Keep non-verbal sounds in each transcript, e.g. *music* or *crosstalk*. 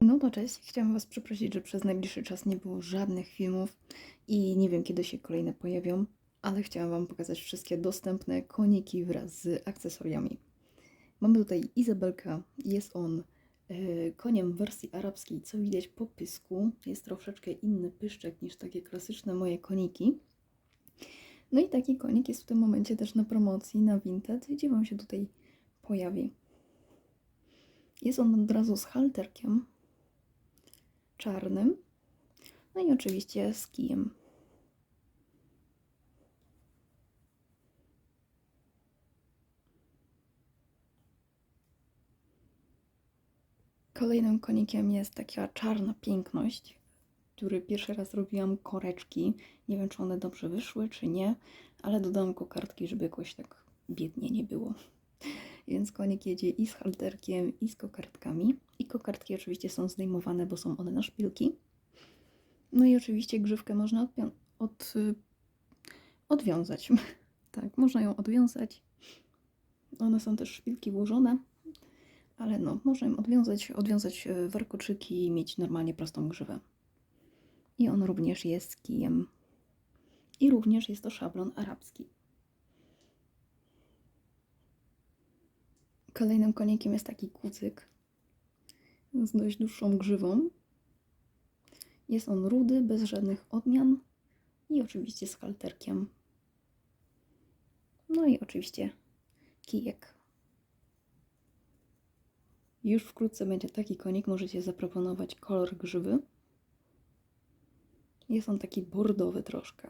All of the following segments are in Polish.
No to cześć. Chciałam Was przeprosić, że przez najbliższy czas nie było żadnych filmów i nie wiem kiedy się kolejne pojawią, ale chciałam Wam pokazać wszystkie dostępne koniki wraz z akcesoriami. Mamy tutaj Izabelka, jest on e, koniem w wersji arabskiej, co widać po pysku. Jest troszeczkę inny pyszczek niż takie klasyczne moje koniki. No i taki konik jest w tym momencie też na promocji na Vinted, gdzie Wam się tutaj pojawi. Jest on od razu z halterkiem czarnym, no i oczywiście z kijem. Kolejnym konikiem jest taka czarna piękność, który pierwszy raz robiłam koreczki. Nie wiem, czy one dobrze wyszły, czy nie, ale dodałam kokardki, żeby jakoś tak biednie nie było. Więc konik jedzie i z halterkiem, i z kokardkami. I kokardki oczywiście są zdejmowane, bo są one na szpilki. No i oczywiście grzywkę można od, y, odwiązać. *laughs* tak, można ją odwiązać. One są też szpilki włożone, ale no, można ją odwiązać, odwiązać y, warkoczyki i mieć normalnie prostą grzywę. I on również jest kijem. I również jest to szablon arabski. Kolejnym konikiem jest taki kucyk z dość dłuższą grzywą. Jest on rudy, bez żadnych odmian i oczywiście z halterkiem. No i oczywiście kijek. Już wkrótce będzie taki konik, możecie zaproponować kolor grzywy. Jest on taki bordowy troszkę.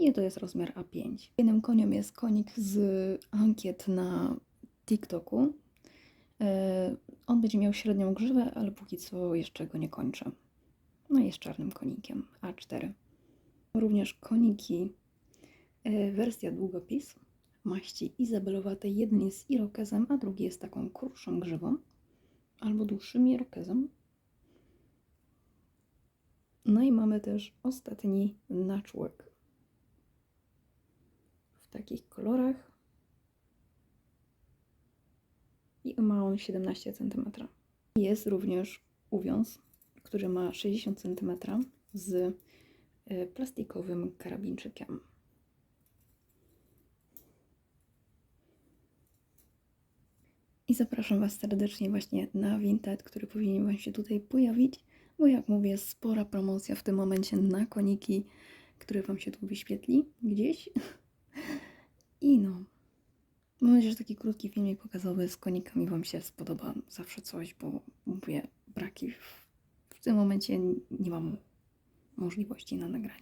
I to jest rozmiar A5. Jednym koniem jest konik z ankiet na TikToku. E, On będzie miał średnią grzywę, ale póki co jeszcze go nie kończę. No i jest czarnym konikiem A4. Również koniki, e, wersja długopis maści izabelowatej. Jeden jest irokezem, a drugi jest taką krótszą grzywą albo dłuższym irokezem. No i mamy też ostatni natchwork w takich kolorach i ma on 17 cm. Jest również uwiąz, który ma 60 cm z e, plastikowym karabinczykiem. I zapraszam Was serdecznie właśnie na Vinted, który powinien Wam się tutaj pojawić, bo jak mówię, spora promocja w tym momencie na koniki, które Wam się tu wyświetli gdzieś. Mam nadzieję, że taki krótki filmik pokazowy z konikami Wam się spodoba. Zawsze coś, bo mówię, braki w tym momencie nie mam możliwości na nagranie.